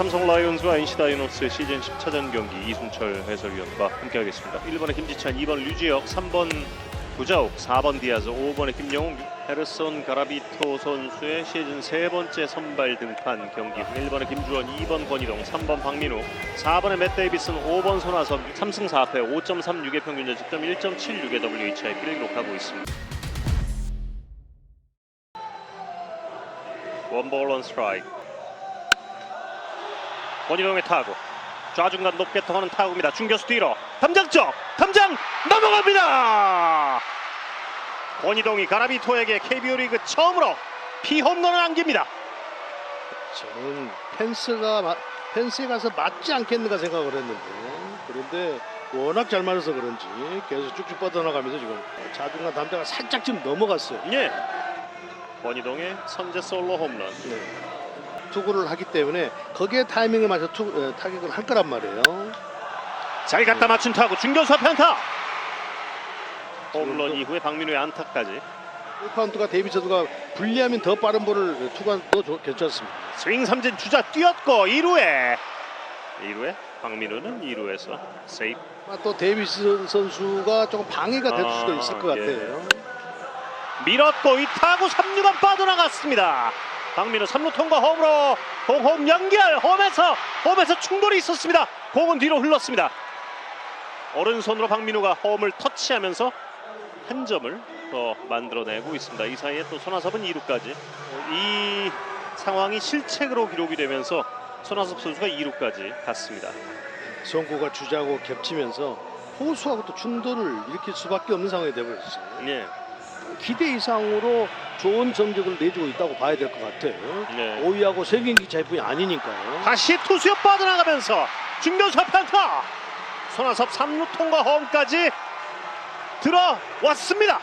삼성 라이온즈와 NC 다이노스의 시즌 10차전 경기 이순철 해설위원과 함께하겠습니다. 1번의 김지찬, 2번 류지혁, 3번 구자욱, 4번 디아즈, 5번의 김영웅, 헤르손 가라비토 선수의 시즌 세 번째 선발 등판 경기. 1번의 김주원, 2번 권희동, 3번 박민우, 4번의 맷 데이비슨, 5번 손아섭, 3승 4패, 5.36의 평균 자책점, 1.76의 WHIP를 기록하고 있습니다. 원볼 원 스트라이크. 권희동의 타구. 좌중간 높게 통하는 타구입니다. 중교수 뒤로. 담장 쪽 담장 넘어갑니다! 권희동이 가라비토에게 KBO 리그 처음으로 피홈런을 안깁니다. 저는 펜스가 마- 펜스에 가서 맞지 않겠는가 생각을 했는데 그런데 워낙 잘 맞아서 그런지 계속 쭉쭉 뻗어나가면서 지금 자중간 담자가 살짝 좀 넘어갔어요. 예. 권희동의 선제 솔로 홈런. 네. 투구를 하기 때문에 거기에 타이밍에 맞춰 투, 에, 타격을 할 거란 말이에요. 잘 갖다 맞춘 타구 중교수 앞에 안타 홈런 또- 이후에 박민우의 안타까지 카운트가 데이비스가 불리하면 더 빠른 볼을 투구도 좋- 괜찮습니다. 스윙 삼진 주자 뛰었고 2루에 2루에 박민우는 2루에서 세이프 아, 또 데이비스 선수가 조금 방해가 될 수도 아, 있을 것 예. 같아요. 밀었고 이 타구 3루간 빠져나갔습니다. 박민우 3루 통과 홈으로 공홈 연결 홈에서 홈에서 충돌이 있었습니다. 공은 뒤로 흘렀습니다. 오른손으로 박민우가 홈을 터치하면서 한 점을 더 만들어내고 있습니다. 이 사이에 또 손아섭은 2루까지 이 상황이 실책으로 기록이 되면서 손아섭 선수가 2루까지 갔습니다. 송구가 주자고 겹치면서 호수하고 또 충돌을 일으킬 수밖에 없는 상황이 되어버렸어요. 예, 기대 이상으로 좋은 성적을 내주고 있다고 봐야 될 것 같아요. 네. 5위하고 세 경기 차이뿐이 아니니까요. 다시 투수에 빠져나가면서 중견수 편타 손아섭 3루 통과 홈까지 들어왔습니다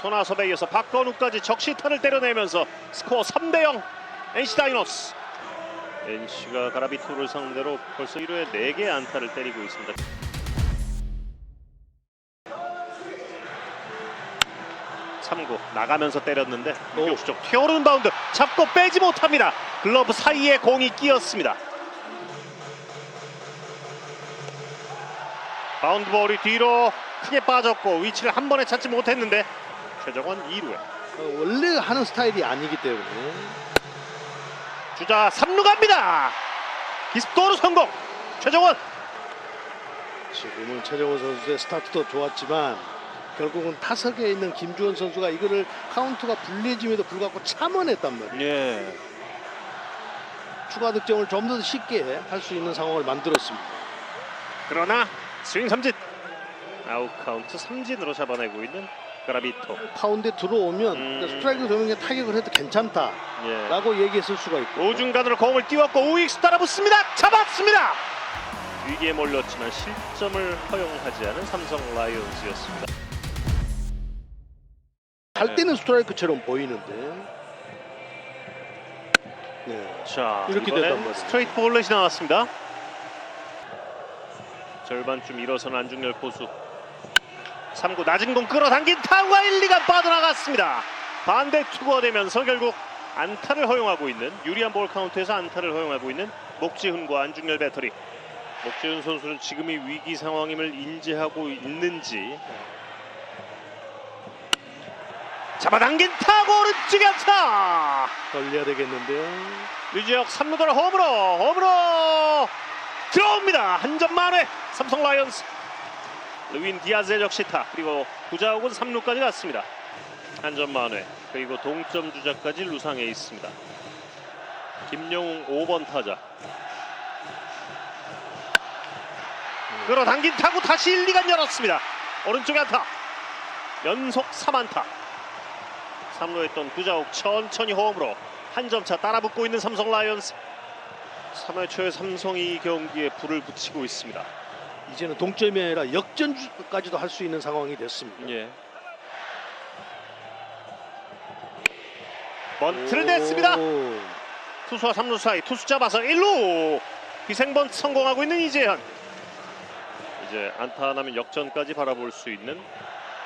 손아섭에 이어서 박건우까지 적시타를 때려내면서 스코어 3대0 NC 다이노스 NC가 가라비토를 상대로 벌써 1회에 4개의 안타를 때리고 있습니다 3구 나가면서 때렸는데 유격수 쪽 튀어오르는 바운드 잡고 빼지 못합니다. 글러브 사이에 공이 끼었습니다. 바운드 볼이 뒤로 크게 빠졌고 위치를 한 번에 찾지 못했는데 최정원 2루에 어, 원래 하는 스타일이 아니기 때문에 주자 3루 갑니다. 기습도루 성공. 최정원 지금은 최정호 선수의 스타트도 좋았지만 결국은 타석에 있는 김주원 선수가 이거를 카운트가 불리해짐에도 불구하고 참아냈단 말이에요. 예. 추가 득점을 좀 더 쉽게 할 수 있는 상황을 만들었습니다. 그러나 스윙 삼진 아웃 카운트 삼진으로 잡아내고 있는 가라비토. 파운드에 들어오면 음. 그러니까 스트라이크 도면에 타격을 해도 괜찮다라고 예. 얘기했을 수가 있고 오중간으로 공을 띄웠고 우익수 따라붙습니다. 잡았습니다. 위기에 몰렸지만 실점을 허용하지 않은 삼성 라이온즈였습니다. 할 때는 스트라이크처럼 보이는데 네. 자, 이렇게 됐단 말이에요. 스트레이트 볼렛이 나왔습니다. 절반쯤 일어선 안중열 포수. 3구 낮은 공 끌어당긴 타구가 1, 2가 빠져나갔습니다. 반대 투구가 되면서 결국 안타를 허용하고 있는 유리한 볼 카운트에서 안타를 허용하고 있는 목지훈과 안중열 배터리. 목지훈 선수는 지금이 위기 상황임을 인지하고 있는지 잡아당긴 타구 오른쪽에 안타. 걸려야 되겠는데요. 류지혁 3루돌 홈으로 홈으로 들어옵니다. 한 점 만회 삼성 라이온스. 루인 디아즈의 적시타 그리고 구자욱은 3루까지 갔습니다. 한 점 만회 그리고 동점 주자까지 루상에 있습니다. 김영웅 5번 타자. 끌어당긴 타구 다시 1, 2간 열었습니다. 오른쪽에 안타. 연속 3안타 3루에 있던 구자욱 천천히 홈으로 한 점 차 따라붙고 있는 삼성 라이온스 3회 초에 삼성이 이 경기에 불을 붙이고 있습니다. 이제는 동점이 아니라 역전까지도 할 수 있는 상황이 됐습니다. 예. 번트를 냈습니다. 오. 투수와 3루 사이 투수 잡아서 1루 희생번트 성공하고 있는 이재현. 이제 안타 나면 역전까지 바라볼 수 있는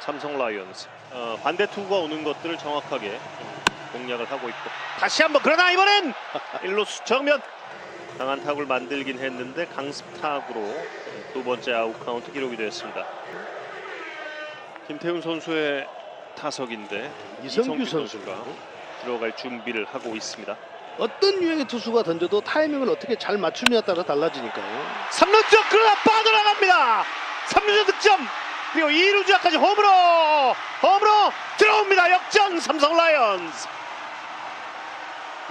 삼성 라이온스. 어, 반대 투구가 오는 것들을 정확하게 좀 공략을 하고 있고 다시 한번 그러나 이번엔 일루수 정면 강한 타구를 만들긴 했는데 강습 타구로 두 번째 아웃 카운트 기록이 되었습니다. 김태훈 선수의 타석인데 이성규 이성규 선수가 들어갈 준비를 하고 있습니다. 어떤 유형의 투수가 던져도 타이밍을 어떻게 잘 맞추느냐에 따라 달라지니까요. 3루 쪽 그러나 빠져나갑니다. 3루주 득점 그리고 2루 주자까지 홈으로 홈으로 들어옵니다. 역전 삼성 라이언즈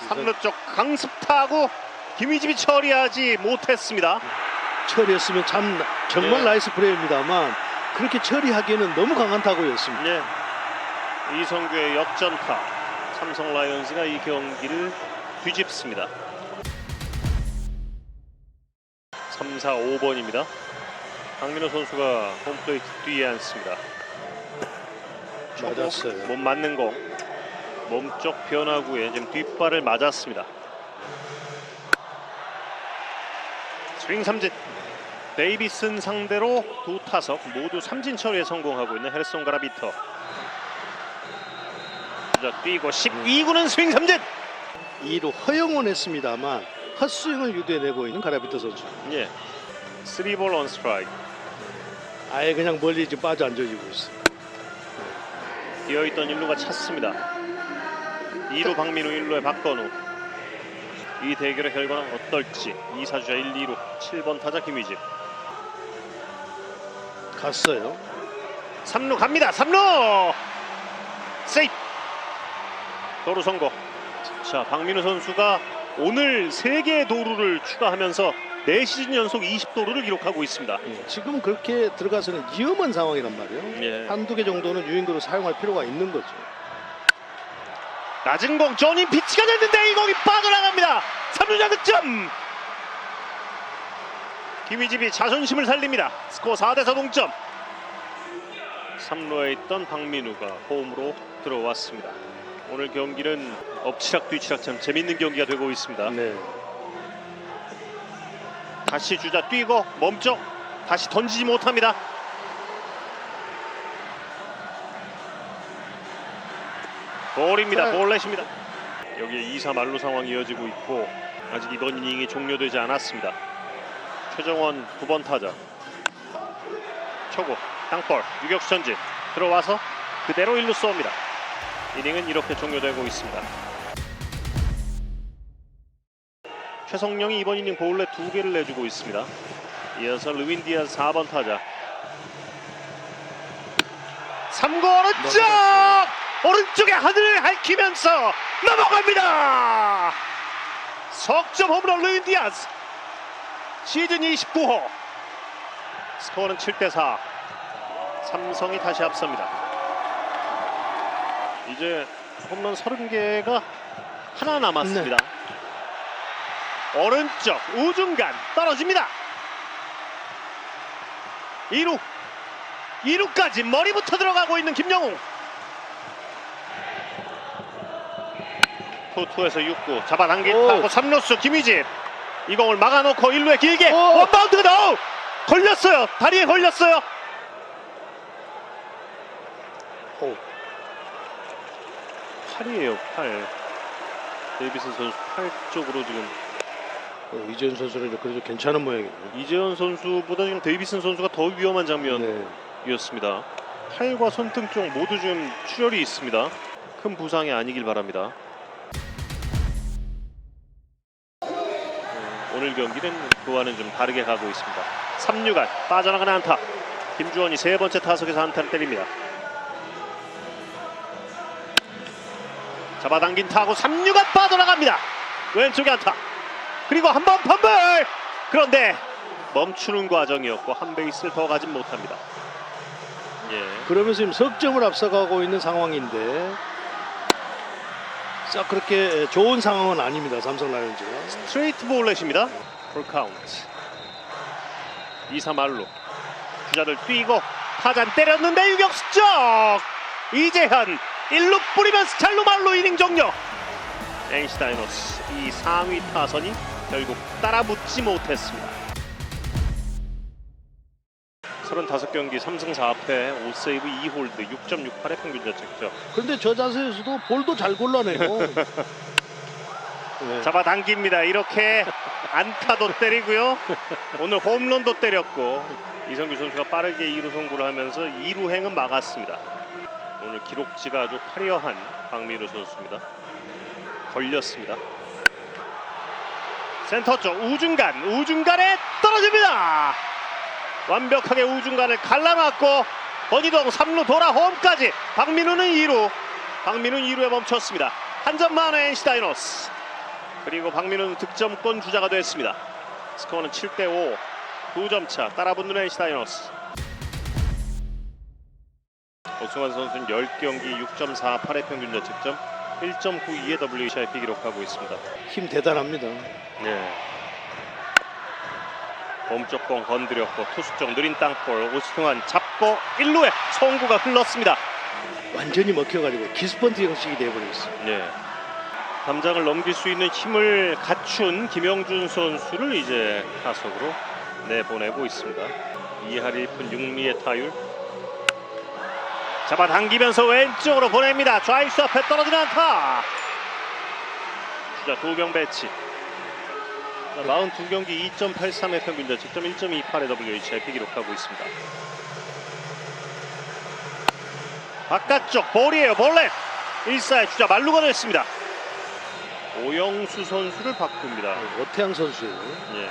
3루 쪽 강습 타구 김희집이 처리하지 못했습니다. 처리했으면 참 정말 예. 나이스 플레이입니다만 그렇게 처리하기에는 너무 강한 타구였습니다. 네. 이성규의 역전타 삼성 라이온즈가 이 경기를 뒤집습니다. 3, 4, 5번입니다. 강민호 선수가 홈플레이트 뒤에 앉습니다. 맞았어요. 몸 맞는 공. 몸쪽 변화구에 지금 뒷발을 맞았습니다. 스윙 삼진. 데이비슨 상대로 두 타석 모두 삼진 처리에 성공하고 있는 헬송 가라비터. 자 뛰고 12구는 스윙 삼진. 2루 허용은 했습니다만 헛스윙을 유도해내고 있는 가라비터 선수. 예. 3볼 온 스트라이크. 아예 그냥 멀리 지금 빠져 앉아지고 있어요. 비어있던 1루가 찼습니다. 2루 박민우 1루에 박건우. 이 대결의 결과는 어떨지 2사주자 1, 2루 7번 타자 김희집. 갔어요. 3루 갑니다. 3루 세이프 도루 성공. 자 박민우 선수가 오늘 3개의 도루를 추가하면서 4시즌 연속 20도루를 기록하고 있습니다. 예, 지금 그렇게 들어가서는 위험한 상황이란 말이에요. 예. 한두 개 정도는 유인구로 사용할 필요가 있는 거죠. 낮은 공 조닌 피치가 됐는데 이 공이 빠져나갑니다. 3루자 득점. 김희집이 자존심을 살립니다. 스코어 4대4 동점. 3루에 있던 박민우가 홈으로 들어왔습니다. 오늘 경기는 엎치락 뒤치락 참 재밌는 경기가 되고 있습니다. 네. 다시 주자 뛰고 멈춰 다시 던지지 못합니다. 볼입니다. 네. 볼넷입니다. 여기에 2사 말루 상황이 이어지고 있고 아직 이번 이닝이 종료되지 않았습니다. 최정원 9번 타자 초구 땅볼 유격수 전진 들어와서 그대로 1루 쏩니다. 이닝은 이렇게 종료되고 있습니다. 최성령이 이번 이닝 볼넷 두 개를 내주고 있습니다. 이어서 루윈 디아스 4번 타자. 3구 오른쪽! 오른쪽에 하늘을 핥히면서 넘어갑니다. 석점 홈런 루윈 디아스. 시즌 29호. 스코어는 7대 4. 삼성이 다시 앞섭니다. 이제 홈런 30개가 하나 남았습니다. 오른쪽 우중간 떨어집니다. 2루 2루까지 머리부터 들어가고 있는 김영웅 투투에서 6구 잡아당긴 오. 타고 3루수 김희진 이 공을 막아놓고 1루에 길게 오. 원바운드가 나오 걸렸어요 다리에 걸렸어요 오. 팔이에요 팔 데이비슨 선수 팔 쪽으로 지금 어, 이재훈 선수는 그래도 괜찮은 모양이네요. 이재현 선수보다 지금 데이비슨 선수가 더 위험한 장면 네. 이었습니다. 팔과 손등 쪽 모두 좀 출혈이 있습니다. 큰 부상이 아니길 바랍니다. 음, 오늘 경기는 그와는 좀 다르게 가고 있습니다. 3루간 빠져나가는 안타. 김주원이 세 번째 타석에서 안타를 때립니다. 잡아당긴 타고 3루간 빠져나갑니다. 왼쪽에 안타. 그리고 한번 펌블. 그런데 멈추는 과정이었고 한 베이스를 더 가진 못합니다. 예. 그러면서 지금 석점을 앞서가고 있는 상황인데 썩 그렇게 좋은 상황은 아닙니다. 삼성 라이온즈가. 스트레이트 볼넷입니다. 풀 카운트. 2사 말로 주자들 뛰고 타잔 때렸는데 유격수 쪽 이재현 1루 뿌리면서 잘루 말로 이닝 종료. NC 다이노스 이 상위 타선이 결국 따라붙지 못했습니다. 35경기 3승 4패 5세이브 2홀드 6.68의 평균 자책점 그런데 저 자세에서도 볼도 잘 골라내고. 네. 잡아당깁니다 이렇게 안타도 때리고요 오늘 홈런도 때렸고 이성규 선수가 빠르게 2루 송구를 하면서 2루 행은 막았습니다 오늘 기록지가 아주 화려한 박민우 선수입니다 걸렸습니다 센터 쪽 우중간 우중간에 떨어집니다. 완벽하게 우중간을 갈라맞고 권희동 3루 돌아 홈까지 박민우는 2루 박민우는 2루에 멈췄습니다. 한 점 만의 NC 다이노스. 그리고 박민우는 득점권 주자가 됐습니다. 스코어는 7대5 2점 차 따라붙는 NC 다이노스. 오승환 선수는 10경기 6.48의 평균 자책점 1.92의 WHIP 기록하고 있습니다 힘 대단합니다. 네. 몸쪽 공 건드렸고 투수 쪽 느린 땅볼 오승환 잡고 1루에 송구가 흘렀습니다. 완전히 먹혀가지고 기스펀트 형식이 돼버렸어. 네. 담장을 넘길 수 있는 힘을 갖춘 김영준 선수를 이제 타석으로 내보내고 있습니다. 이하리 푼 6리의 타율. 잡아당기면서 왼쪽으로 보냅니다. 좌익수 앞에 떨어지는 안타. 주자 두명 배치. 42경기 2.83의 평균 자책점 1.28의 WHIP 기록하고 있습니다. 바깥쪽 볼이에요. 볼넷. 1사의 주자 말루가 됐습니다. 오영수 선수를 바꿉니다. 오태양 선수예요. 예.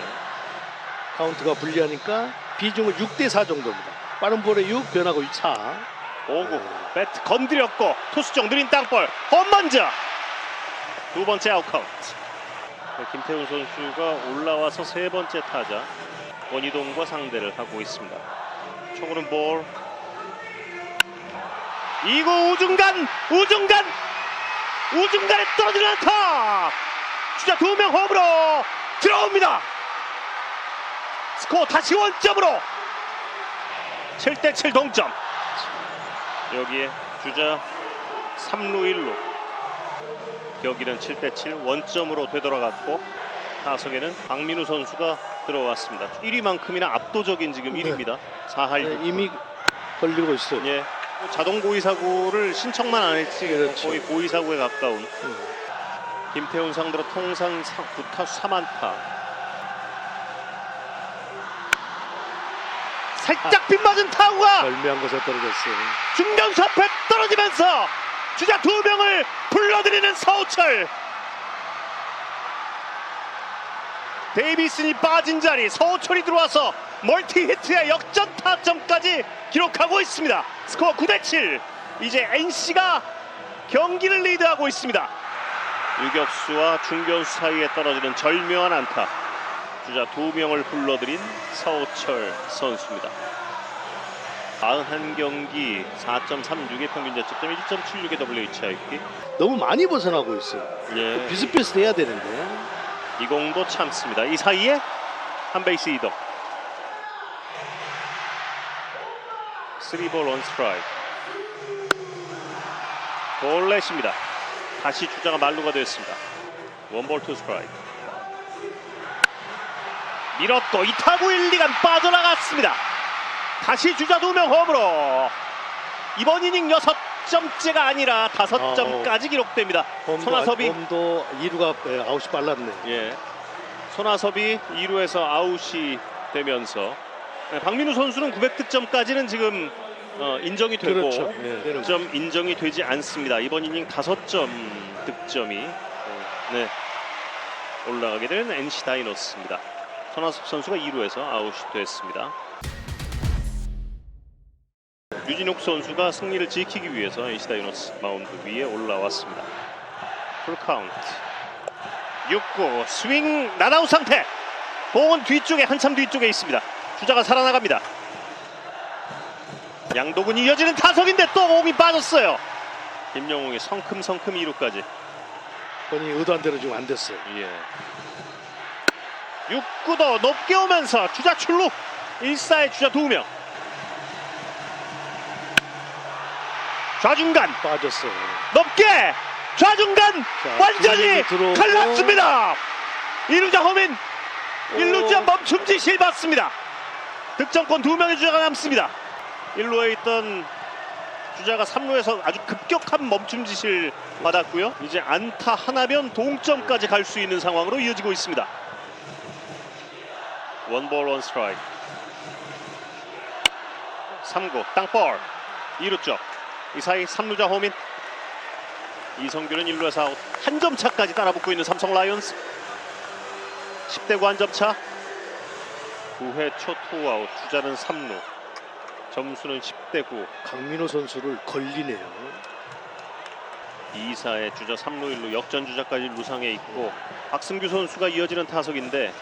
카운트가 불리하니까 비중은 6대 4 정도입니다. 빠른 볼에 6, 변하고 4. 오구 배트 건드렸고 쪽 느린 땅볼 홈런즈 두 번째 아웃카운트. 네, 김태훈 선수가 올라와서 세 번째 타자 원희동과 상대를 하고 있습니다. 초구는 볼. 2구 우중간 우중간! 우중간에 떨어지는 안타! 주자 두 명 홈으로 들어옵니다. 스코어 다시 원점으로 7대7 동점 여기에 주자 3루 1루 경기는 7대7 원점으로 되돌아갔고 타석에는 박민우 선수가 들어왔습니다 1위만큼이나 압도적인 지금 네. 1위입니다 4할 네, 6푼. 이미 걸리고 있어요. 예, 자동 고의 사고를 신청만 안 했지 그렇죠. 거의 고의 사고에 가까운 음. 김태훈 상대로 통산 9타수 3안타 살짝 빗맞은 타구가 멀미한 곳에 떨어졌어요. 중견수 앞에 떨어지면서 주자 두 명을 불러들이는 서우철. 데이비슨이 빠진 자리 서우철이 들어와서 멀티 히트의 역전 타점까지 기록하고 있습니다. 스코어 9대 7 이제 NC가 경기를 리드하고 있습니다. 유격수와 중견수 사이에 떨어지는 절묘한 안타 주자 두 명을 불러들인 서우철 선수입니다 41경기 4.36의 평균 자책점 1.76의 WHIP 너무 많이 벗어나고 있어요. 예. 비슷비슷해야 되는데. 이 공도 참습니다. 이 사이에 한 베이스 이동. 3볼 원 스트라이크. 볼넷입니다. 다시 주자가 말루가 됐습니다. 원볼 투 스트라이크. 밀었고 이 타구 1, 2간 빠져나갔습니다. 다시 주자 두 명 홈으로 이번 이닝 6점째가 아니라 5점까지 기록됩니다. 홈도, 손아섭이 홈도 2루가 아웃이 빨랐네. 예. 손아섭이 2루에서 아웃이 되면서 네, 박민우 선수는 900득점까지는 지금 어, 인정이 되고 그렇죠. 예. 득점 인정이 되지 않습니다. 이번 이닝 5점 득점이 네, 올라가게 되는 NC 다이노스입니다. 손아섭 선수가 2루에서 아웃이 됐습니다. 유진욱 선수가 승리를 지키기 위해서 NC 다이노스 마운드 위에 올라왔습니다. 풀 카운트 6구 스윙 나다우 상태 공은 뒤쪽에 한참 뒤쪽에 있습니다 주자가 살아나갑니다 양도군이 이어지는 타석인데 또 공이 빠졌어요 김영웅이 성큼성큼 2루까지 본인이 의도한 대로 지금 안 됐어요. 예. 6구도 높게 오면서 주자 출루 1사의 주자 2명 좌중간 빠졌어요. 높게 좌중간 자, 완전히. 갈랐습니다. 1루자 허민 1루자 멈춤지 실봤습니다. 득점권 두 명의 주자가 남습니다. 1루에 있던 주자가 3루에서 아주 급격한 멈춤짓을 받았고요. 이제 안타 하나면 동점까지 갈 수 있는 상황으로 이어지고 있습니다. 원볼 원 스트라이크. 3구 땅볼 2루 쪽. 이 사이 3루자 호민. 이성규는 1루에서 아웃. 한 점 차까지 따라붙고 있는 삼성 라이온스. 10대 9 한점 차. 9회 초 투아웃. 주자는 3루. 점수는 10대 9. 강민호 선수를 걸리네요. 2사의 주자 3루 1루 역전 주자까지 루상에 있고 박승규 선수가 이어지는 타석인데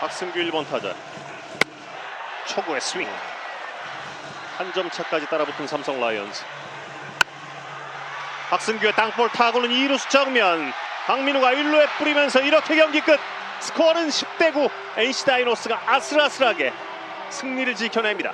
박승규 1번 타자. 초구의 스윙. 한 점 차까지 따라붙은 삼성 라이온즈. 박승규의 땅볼 타구는 2루수 정면. 강민우가 1루에 뿌리면서 이렇게 경기 끝. 스코어는 10대 9 NC 다이노스가 아슬아슬하게 승리를 지켜냅니다